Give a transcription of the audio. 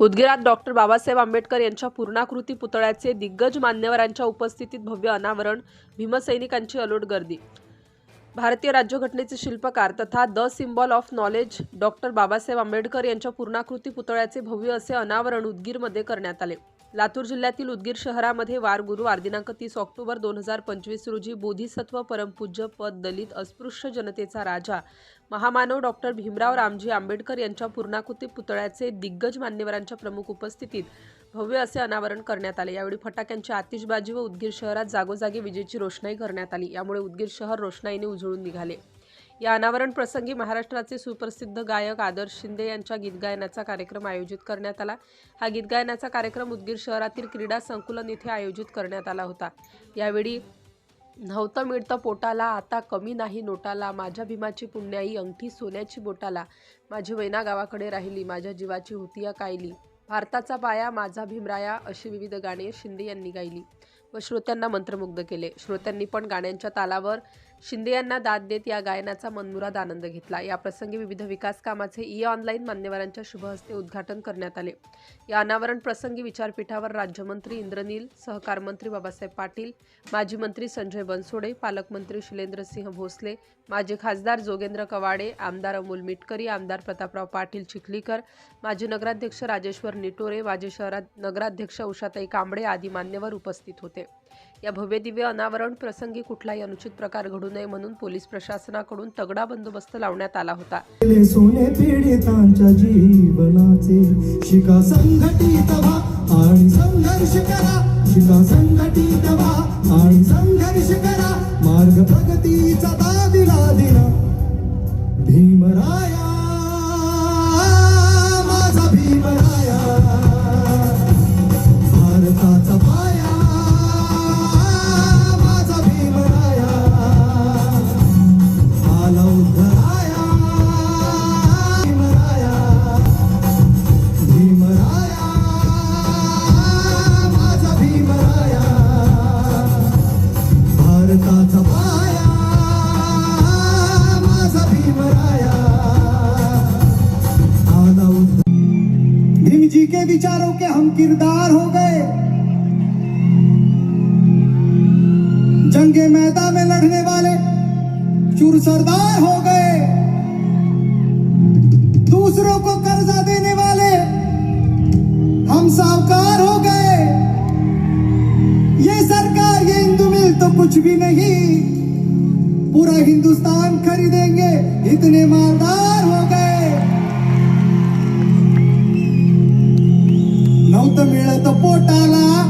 उदगीरात doctor Babasaheb Ambedkar यांच्या पूर्णाकृती पुतळ्याचे दिग्गज मान्यवरांच्या उपस्थितीत भव्य अनावरण भीमसैनिकांची अलोट गर्दी. भारतीय राज्यघटनेचे शिल्पकार तथा the symbol of knowledge doctor Babasaheb Ambedkar यांच्या पूर्णाकृती पुतळ्याचे भव्य असे अनावरण उदगीरमध्ये करण्यात आले. लातूर जिल्ह्यातील उदगीर शहरामध्ये वार गुरुवार दिनांक तीस ऑक्टोबर दोन हजार पंचवीस रोजी बोधिसत्व परमपूज्य पद दलित अस्पृश्य जनतेचा राजा महामानव डॉक्टर भीमराव रामजी आंबेडकर यांच्या पूर्णाकृती पुतळ्याचे दिग्गज मान्यवरांच्या प्रमुख उपस्थितीत भव्य असे अनावरण करण्यात आले. यावेळी फटाक्यांची आतिषबाजी व उदगीर शहरात जागोजागी विजेची रोषणाई करण्यात आली. यामुळे उदगीर शहर रोषणाईने उजळून निघाले. या अनावरण प्रसंगी महाराष्ट्राचे सुप्रसिद्ध गायक आदर्श शिंदे यांच्या गीतगायनाचा कार्यक्रम आयोजित करण्यात आला. हा गीतगायनाचा कार्यक्रम उदगीर शहरातील क्रीडा संकुलन येथे आयोजित करण्यात आला होता. यावेळी नव्हतं मिळतं पोटाला. आता कमी नाही नोटाला. माझ्या भीमाची पुण्याई अंगठी सोन्याची बोटाला. माझी वैना गावाकडे राहिली. माझ्या जीवाची होती या कायली. भारताचा पाया माझा भीमराया अशी विविध गाणी शिंदे यांनी गायली व श्रोत्यांना मंत्रमुग्ध केले. श्रोत्यांनी पण गाण्यांच्या तालावर शिंदे यांना दाद देत या गायनाचा मनमुराद आनंद घेतला. या प्रसंगी विविध विकास कामाचे ई ऑनलाईन मान्यवरांच्या शुभहस्ते उद्घाटन करण्यात आले. या अनावरण प्रसंगी विचारपीठावर राज्यमंत्री इंद्रनील सहकार मंत्री बाबासाहेब पाटील माजी मंत्री संजय बनसोडे पालकमंत्री शिलेंद्रसिंह भोसले माजी खासदार जोगेंद्र कवाडे आमदार अमोल मिटकरी आमदार प्रतापराव पाटील चिखलीकर माजी नगराध्यक्ष राजेश्वर निटोरे माजी शहरात नगराध्यक्ष उषाताई कांबळे आदी मान्यवर उपस्थित होते. या भव्य दिव्य अनावरण प्रसंगी कुठलाही अनुचित प्रकार घडू नये म्हणून पोलीस प्रशासनाकडून तगडा बंदोबस्त लावण्यात आला होता. सोने पीडितांच्या जीवनाचे शिका संघटित आणि संघर्ष करा. शिका संघटित आणि संघर्ष करा. मार्ग प्रगतीचा दिला दिला. भीमराय भीम जी के विचारों के हम किरदार हो गए। जंगे मैदान में लड़ने वाले चूर सरदार हो गए। दूसरों को कर्जा देने वाले हम साहूकार हो गए। ये सरकार, ये हिंदू मिल तो कुछ भी नहीं। पूरा हिंदुस्तान खरीदेंगे, इतने मालदार नव्हतं मिळत